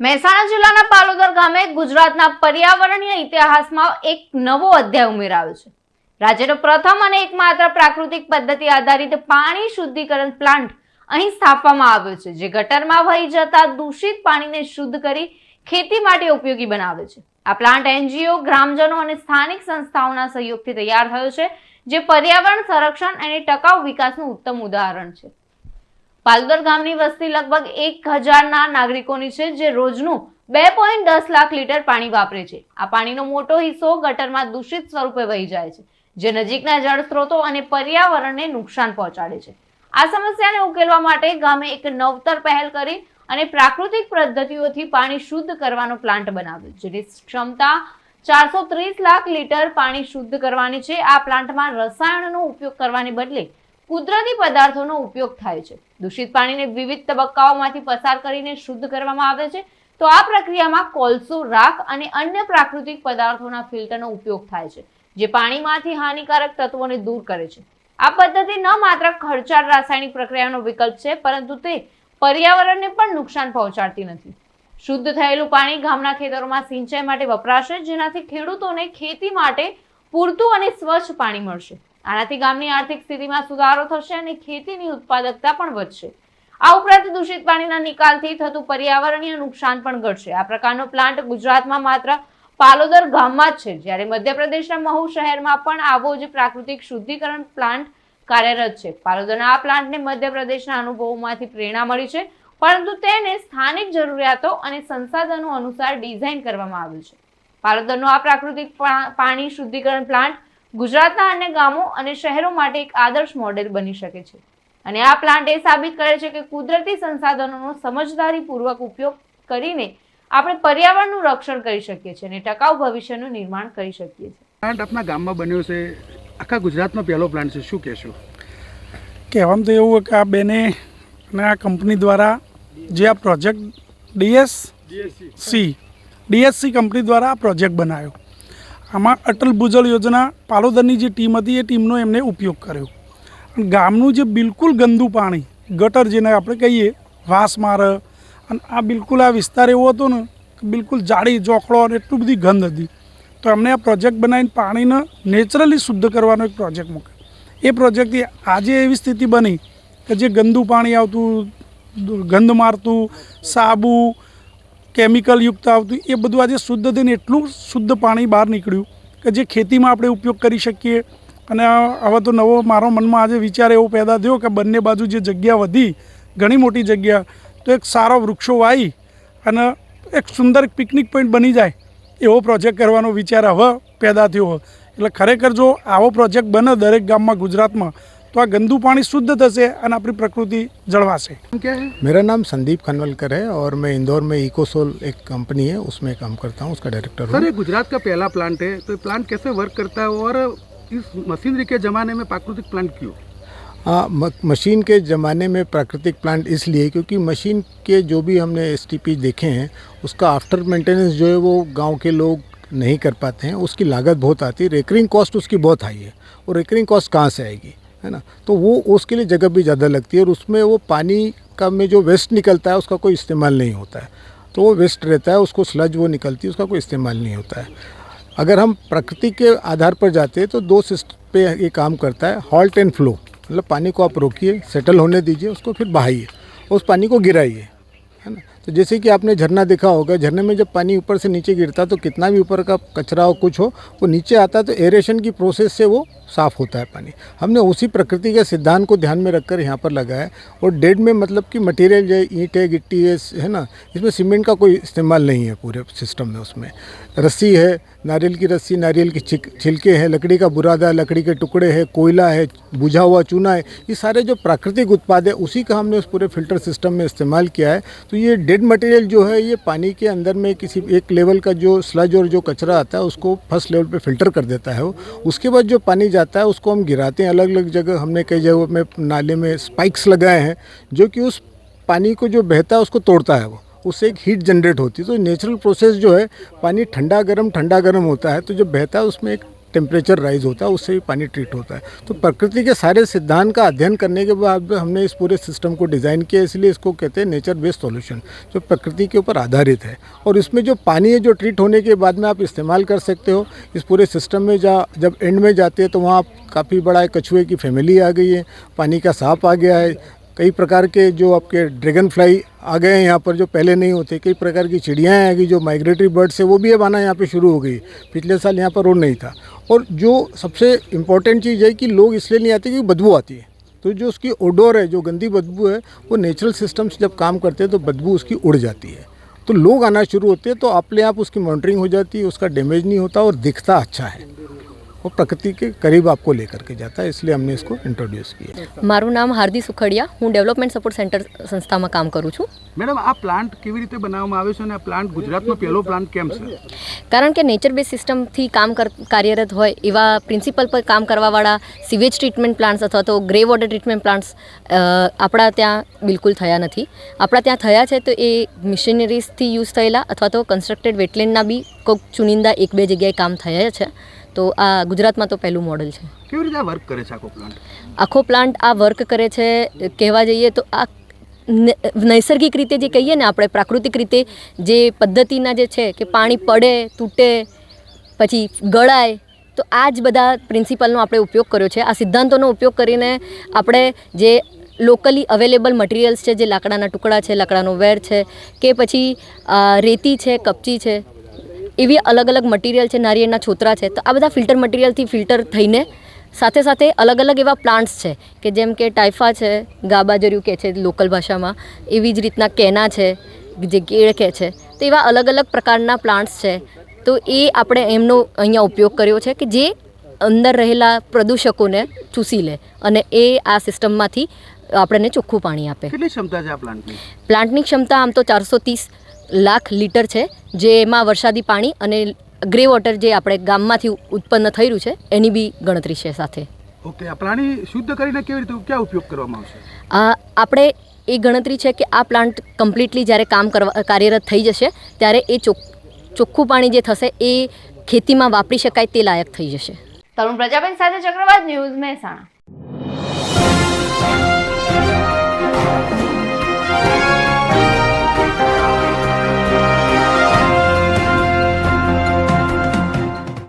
મહેસાણા જિલ્લાના પાલોદર ગામે ગુજરાતના પર્યાવરણીય ઇતિહાસમાં એક નવો અધ્યાય ઉમેરાયો છે. રાજ્યનો પ્રથમ અને એકમાત્ર પ્રાકૃતિક પદ્ધતિ આધારિત પાણી શુદ્ધિકરણ પ્લાન્ટ અહીં સ્થાપવામાં આવ્યો છે, જે ગટરમાં વહી જતા દૂષિત પાણીને શુદ્ધ કરી ખેતી માટે ઉપયોગી બનાવે છે. આ પ્લાન્ટ એનજીઓ, ગ્રામજનો અને સ્થાનિક સંસ્થાઓના સહયોગથી તૈયાર થયો છે, જે પર્યાવરણ સંરક્ષણ અને ટકાઉ વિકાસનું ઉત્તમ ઉદાહરણ છે. પાલદર ગામની વસ્તી લગભગ એક હજારના નાગરિકોની છે, જે રોજનું બે પોઈન્ટ દસ લાખ લીટર પાણી વાપરે છે. આ પાણીનો મોટો હિસ્સો ગટરમાં દૂષિત સ્વરૂપે વહી જાય છે, જે નજીકના જળ સ્ત્રોતો અને પર્યાવરણને નુકસાન પહોંચાડે છે. આ સમસ્યાને ઉકેલવા માટે ગામે એક નવતર પહેલ કરી અને પ્રાકૃતિક પદ્ધતિઓથી પાણી શુદ્ધ કરવાનો પ્લાન્ટ બનાવ્યો, જેની ક્ષમતા ચારસો ત્રીસ લાખ લીટર પાણી શુદ્ધ કરવાની છે. આ પ્લાન્ટમાં રસાયણનો ઉપયોગ કરવાને બદલે કુદરતી પદાર્થોનો ઉપયોગ થાય છે. દૂષિત પાણીને વિવિધ તબક્કાઓમાંથી પસાર કરીને શુદ્ધ કરવામાં આવે છે. તો આ પ્રક્રિયામાં કોલસો, રાખ અને અન્ય પ્રાકૃતિક પદાર્થોના ફિલ્ટરનો ઉપયોગ થાય છે, જે પાણીમાંથી હાનિકારક તત્વોને દૂર કરે છે. આ પદ્ધતિ ન માત્ર ખર્ચાળ રાસાયણિક પ્રક્રિયાનો વિકલ્પ છે, પરંતુ તે પર્યાવરણને પણ નુકસાન પહોંચાડતી નથી. શુદ્ધ થયેલું પાણી ગામના ખેતરોમાં સિંચાઈ માટે વપરાશે, જેનાથી ખેડૂતોને ખેતી માટે પૂરતું અને સ્વચ્છ પાણી મળશે. આનાથી ગામની આર્થિક સ્થિતિમાં સુધારો થશે અને ખેતીની ઉત્પાદકતા પણ વધશે. આ ઉપરાંત દૂષિત પાણીના નિકાલથી થતું પર્યાવરણીય નુકસાન પણ ઘટશે. આ પ્રકારનો પ્લાન્ટ ગુજરાતમાં માત્ર પાલોદર ગામમાં જ છે, જ્યારે મધ્યપ્રદેશના મહુ શહેરમાં પણ આવો જ પ્રાકૃતિક શુદ્ધિકરણ પ્લાન્ટ કાર્યરત છે. પાલોદરના આ પ્લાન્ટને મધ્યપ્રદેશના અનુભવોમાંથી પ્રેરણા મળી છે, પરંતુ તેને સ્થાનિક જરૂરિયાતો અને સંસાધનો અનુસાર ડિઝાઇન કરવામાં આવ્યું છે. પાલોદરનો આ પ્રાકૃતિક પાણી શુદ્ધિકરણ પ્લાન્ટ ગુજરાતના અન્ય ગામો અને શહેરો માટે એક આદર્શ મોડેલ બની શકે છે. અને આ પ્લાન્ટ એ સાબિત કરે છે કે કુદરતી સંસાધનોનો સમજદારીપૂર્વક ઉપયોગ કરીને આપણે પર્યાવરણનું રક્ષણ કરી શકીએ છીએ અને ટકાઉ ભવિષ્યનું નિર્માણ કરી શકીએ છીએ. પ્લાન્ટ આપણા ગામમાં બન્યો છે. આખા ગુજરાતનો પહેલો પ્લાન્ટ છે. શું કહેશો? કહેવામાં તો એવું કે આ બેને અને આ કંપની દ્વારા જે આ project DS C DSC company દ્વારા આ પ્રોજેક્ટ બનાવ્યો. આમાં અટલ ભૂજલ યોજના પાલોદરની જે ટીમ હતી, એ ટીમનો એમને ઉપયોગ કર્યો. ગામનું જે બિલકુલ ગંદુ પાણી, ગટર જેને આપણે કહીએ વાસ મારે અને આ બિલકુલ આ વિસ્તાર એવો હતો ને, કે બિલકુલ જાડી ચોકડો અને એટલું બધી ગંધ હતી. તો એમને આ પ્રોજેક્ટ બનાવીને પાણીને નેચરલી શુદ્ધ કરવાનો એક પ્રોજેક્ટ મૂક્યો. એ પ્રોજેક્ટથી આજે એવી સ્થિતિ બની કે જે ગંદુ પાણી આવતું, ગંધ મારતું, સાબુ કેમિકલ યુક્ત આવતું, એ બધું આજે શુદ્ધ થઈને એટલું શુદ્ધ પાણી બહાર નીકળ્યું કે જે ખેતીમાં આપણે ઉપયોગ કરી શકીએ. અને હવે તો નવો મારો મનમાં આજે વિચાર એવો પેદા થયો કે બંને બાજુ જે જગ્યા વધી, ઘણી મોટી જગ્યા, તો એક સારો વૃક્ષો વાવી અને એક સુંદર પિકનિક પોઈન્ટ બની જાય એવો પ્રોજેક્ટ કરવાનો વિચાર હવે પેદા થયો. એટલે ખરેખર જો આવો પ્રોજેક્ટ બને દરેક ગામમાં ગુજરાતમાં તો આ ગંદુ પાણી શુદ્ધ થશે અને આપણી પ્રકૃતિ જળવાશે નામ क्या है मेरा नाम संदीप खनवलकर है और मैं इंदौर में इकोसोल एक कंपनी है उसमें काम करता हूँ उसका डायरेक्टर सर हूँ ये गुजरात का पहला प्लांट है तो ये प्लांट कैसे वर्क करता है और इस मशीनरी के ज़माने में प्राकृतिक प्लांट क्यों हाँ म- मशीन के ज़माने में प्राकृतिक प्लांट इसलिए क्योंकि मशीन के जो भी हमने एस देखे हैं उसका आफ्टर मेंटेनेंस जो है वो गांव के लोग नहीं कर पाते हैं उसकी लागत बहुत आती है रेकरिंग कॉस्ट उसकी बहुत हाई है और रेकरिंग कॉस्ट कहाँ से आएगी है ना? तो वो उसके लिए जगह भी ज़्यादा लगती है और उसमें वो पानी का में जो वेस्ट निकलता है, उसका कोई इस्तेमाल नहीं होता है। तो वो वेस्ट रहता है, उसको स्लज वो निकलती है, उसका कोई इस्तेमाल नहीं होता है। अगर हम प्रकृति के आधार पर जाते हैं तो दो सिस्ट पे ये काम करता है हॉल्ट एंड फ्लो मतलब पानी को आप रोकिए सेटल होने दीजिए, उसको फिर बहाइए, उस पानी को गिराइए, है ना? तो जैसे कि आपने झरना देखा होगा, झरने में जब पानी ऊपर से नीचे गिरता तो कितना भी ऊपर का कचरा हो कुछ हो, वो नीचे आता तो एरेशन की प्रोसेस से वो साफ़ होता है पानी। हमने उसी प्रकृति के सिद्धांत को ध्यान में रखकर यहाँ पर लगाया और डेड में मतलब कि मटेरियल जो ईंट है, गिट्टी है है ना, इसमें सीमेंट का कोई इस्तेमाल नहीं है पूरे सिस्टम में उसमें। रस्सी है, नारियल की रस्सी, नारियल की छिलके हैं, लकड़ी का बुरादा लकड़ी के टुकड़े हैं, कोयला है, बुझा हुआ चूना है, ये सारे जो प्राकृतिक उत्पाद है उसी का हमने उस पूरे फ़िल्टर सिस्टम में इस्तेमाल किया है। तो ये डेड मटेरियल जो है, ये पानी के अंदर में किसी एक लेवल का जो स्लज और जो कचरा आता है, उसको फ़र्स्ट लेवल पे फ़िल्टर कर देता है वो। उसके बाद जो पानी जाता है, उसको हम गिराते हैं। अलग अलग जगह हमने कई जगह में नाले में स्पाइक्स लगाए हैं, जो कि उस पानी को जो बहता है, उसको तोड़ता है वो। उससे एक हीट जनरेट होती है। तो नेचुरल प्रोसेस जो है, पानी ठंडा गर्म ठंडा गर्म होता है। तो जो बहता है, उसमें एक टेम्परेचर राइज होता है, उससे भी पानी ट्रीट होता है। तो प्रकृति के सारे सिद्धांत का अध्ययन करने के बाद हमने इस पूरे सिस्टम को डिज़ाइन किया, इसलिए इसको कहते हैं नेचर बेस्ड सॉल्यूशन जो प्रकृति के ऊपर आधारित है। और इसमें जो पानी है, जो ट्रीट होने के बाद में आप इस्तेमाल कर सकते हो। इस पूरे सिस्टम में जा, जब एंड में जाते हैं तो वहाँ काफ़ी बड़ा कछुए की फैमिली आ गई है, पानी का सांप आ गया है। कई प्रकार के जो आपके ड्रैगन फ्लाई आ गए हैं यहाँ पर, जो पहले नहीं होते, कई प्रकार की चिड़ियाँ आ गई, जो माइग्रेटरी बर्ड्स है, वो भी अब आना यहाँ पे शुरू हो गई। पिछले साल यहाँ पर रोड नहीं था। और जो सबसे इम्पोर्टेंट चीज़ है कि लोग इसलिए नहीं आते क्योंकि बदबू आती है। तो जो उसकी ओडोर है, जो गंदी बदबू है, वो नेचुरल सिस्टम से जब काम करते हैं तो बदबू उसकी उड़ जाती है। तो लोग आना शुरू होते हैं तो अपने आप उसकी मॉनिटरिंग हो जाती है, उसका डैमेज नहीं होता और दिखता अच्छा है। वो प्रकृति के करीब आपको लेकर के जाता है इसलिए हमने इसको इंट्रोड्यूस किया મારું નામ હાર્દી સુખડિયા હું ડેવલપમેન્ટ સપોર્ટ સેન્ટર સંસ્થામાં કામ કરું છું મેડમ આ પ્લાન્ટ કેવી રીતે બનાવવામાં આવ્યો છે અને આ પ્લાન્ટ ગુજરાતનો પહેલો પ્લાન્ટ કેમ છે કારણ કે નેચર બેઝ સિસ્ટમથી કામ કર કાર્યરત હોય એવા પ્રિન્સિપલ પર કામ કરવાવાળા સિવેજ ટ્રીટમેન્ટ પ્લાન્ટ્સ અથવા તો ગ્રે વોટર ટ્રીટમેન્ટ પ્લાન્ટ્સ આપણા ત્યાં બિલકુલ થયા નથી આપણા ત્યાં થયા છે તો એ મિશનરીઝથી યુઝ થયેલા અથવા તો કન્સ્ટ્રક્ટેડ વેટલેન્ડના બી કોઈક ચુનિંદા એક બે જગ્યાએ કામ થયા છે તો આ ગુજરાતમાં તો પહેલું મોડલ છે. કેવી રીતે વર્ક કરે છે આખો પ્લાન્ટ આખો પ્લાન્ટ આ વર્ક કરે છે કહેવા જઈએ તો આ નૈસર્ગિક રીતે જે કહીએ ને આપણે પ્રાકૃતિક રીતે જે પદ્ધતિના જે છે કે પાણી પડે તૂટે પછી ગળાય તો આ જ બધા પ્રિન્સિપલનો આપણે ઉપયોગ કર્યો છે. આ સિદ્ધાંતોનો ઉપયોગ કરીને આપણે જે લોકલી અવેલેબલ મટીરિયલ્સ છે જે લાકડાના ટુકડા છે લાકડાનો વેર છે કે પછી રેતી છે કપચી છે એવી અલગ અલગ મટીરિયલ છે નારિયેળના છોતરા છે તો આ બધા ફિલ્ટર મટીરિયલથી ફિલ્ટર થઈને સાથે સાથે અલગ અલગ એવા પ્લાન્ટ્સ છે કે જેમ કે ટાઇફા છે ગાબાજર્યું કહે છે લોકલ ભાષામાં એવી જ રીતના કેના છે જે કેળ કહે છે તો એવા અલગ અલગ પ્રકારના પ્લાન્ટ્સ છે. તો એ આપણે એમનો અહીંયા ઉપયોગ કર્યો છે કે જે અંદર રહેલા પ્રદૂષકોને ચૂસી લે અને એ આ સિસ્ટમમાંથી આપણને ચોખ્ખું પાણી આપે. કેટલી ક્ષમતા છે આ પ્લાન્ટની પ્લાન્ટની ક્ષમતા આમ તો ચારસો ત્રીસ લાખ લીટર છે. જેમાં વરસાદી પાણી અને ગ્રે વોટર જે આપણે ગામમાંથી ઉત્પન્ન થઈ રહ્યું છે એની બી ગણતરી છે સાથે. ઓકે આ પાણી શુદ્ધ કરીને કેવી રીતે ક્યાં ઉપયોગ કરવામાં આવશે? આ આપણે એ ગણતરી છે કે આ પ્લાન્ટ કમ્પ્લીટલી જ્યારે કામ કરવા કાર્યરત થઈ જશે ત્યારે એ ચોખ ચોખ્ખું પાણી જે થશે એ ખેતીમાં વાપરી શકાય તે લાયક થઈ જશે. તરુણ પ્રજાબેન સાથે ચક્રવાત ન્યૂઝ મહેસાણા.